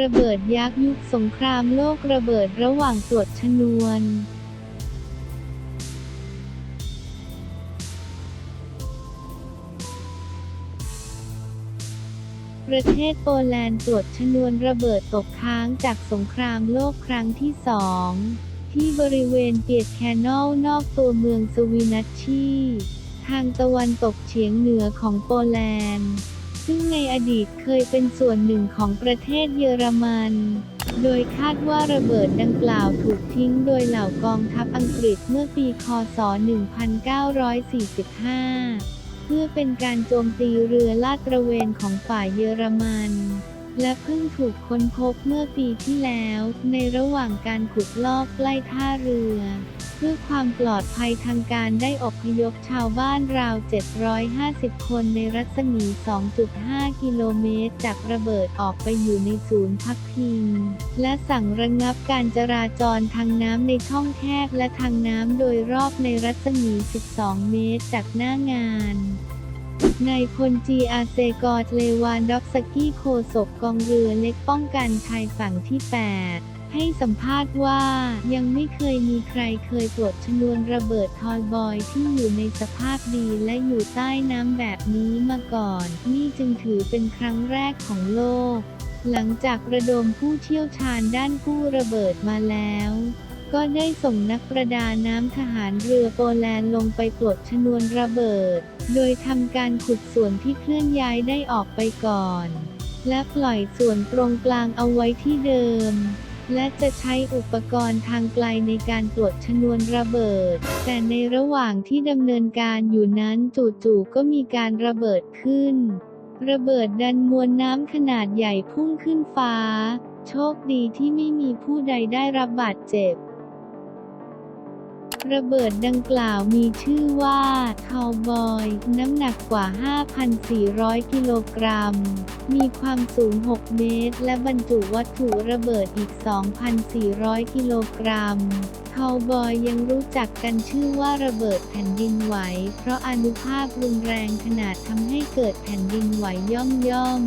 ระเบิดยักษ์ยุคสงครามโลกระเบิดระหว่างตรวจชนวนประเทศโปแลนด์ตรวจชนวนระเบิดตกค้างจากสงครามโลกครั้งที่สอง ที่บริเวณเปียดแคนอลนอกตัวเมืองสวีนัชชี ทางตะวันตกเฉียงเหนือของโปแลนด์ ซึ่งในอดีตเคยเป็นส่วนหนึ่งของประเทศเยอรมัน โดยคาดว่าระเบิดดังกล่าวถูกทิ้งโดยเหล่ากองทัพอังกฤษเมื่อปีค.ศ.1945 เพื่อเป็นการโจมตีเรือลาดตระเวนของฝ่ายเยอรมัน และเพิ่งถูกค้นพบเมื่อปีที่แล้ว ในระหว่างการขุดลอกใกล้ท่าเรือ เพื่อความปลอดภัยทางการได้อพยพชาวบ้านราว 750 คนในรัศมี 2.5 กิโลเมตร จากระเบิดออกไปอยู่ในศูนย์พักพิง และสั่งระงับการจราจรทางน้ำในช่องแคบและทางน้ำโดยรอบในรัศมี 12 เมตร จากหน้างาน นายพลจีอาเซกอร์เลวานดอฟสกี้โคศกกองเรือเล็กป้องกันชายฝั่งที่ 8 ให้สัมภาษณ์ว่ายังไม่เคยมีใครเคยตรวจชนวนระเบิดทอยบอยที่อยู่ในสภาพดีและอยู่ใต้น้ำแบบนี้มาก่อน นี่จึงถือเป็นครั้งแรกของโลก หลังจากระดมผู้เชี่ยวชาญด้านกู้ระเบิดมาแล้ว ก็ได้ส่งนักประดาน้ำทหารเรือโปแลนด์ลงไปตรวจชนวนระเบิด โดยทำการขุดส่วนที่เคลื่อนย้ายได้ออกไปก่อน และปล่อยส่วนตรงกลางเอาไว้ที่เดิมและจะใช้อุปกรณ์ทางไกลในการตรวจชนวนระเบิด แต่ในระหว่างที่ดำเนินการอยู่นั้นจู่ๆก็มีการระเบิดขึ้น ระเบิดดันมวลน้ำขนาดใหญ่พุ่งขึ้นฟ้า โชคดีที่ไม่มีผู้ใดได้รับบาดเจ็บ ระเบิดดังกล่าวมีชื่อว่าคาวบอย น้ำหนักกว่า 5,400 กิโลกรัม มีความสูง 6 เมตร และบรรจุวัตถุระเบิดอีก 2,400 กิโลกรัมคาวบอยยังรู้จักกันชื่อว่าระเบิดแผ่นดินไหว เพราะอนุภาพรุนแรงขนาดทำให้เกิดแผ่นดินไหวย่อมย่อม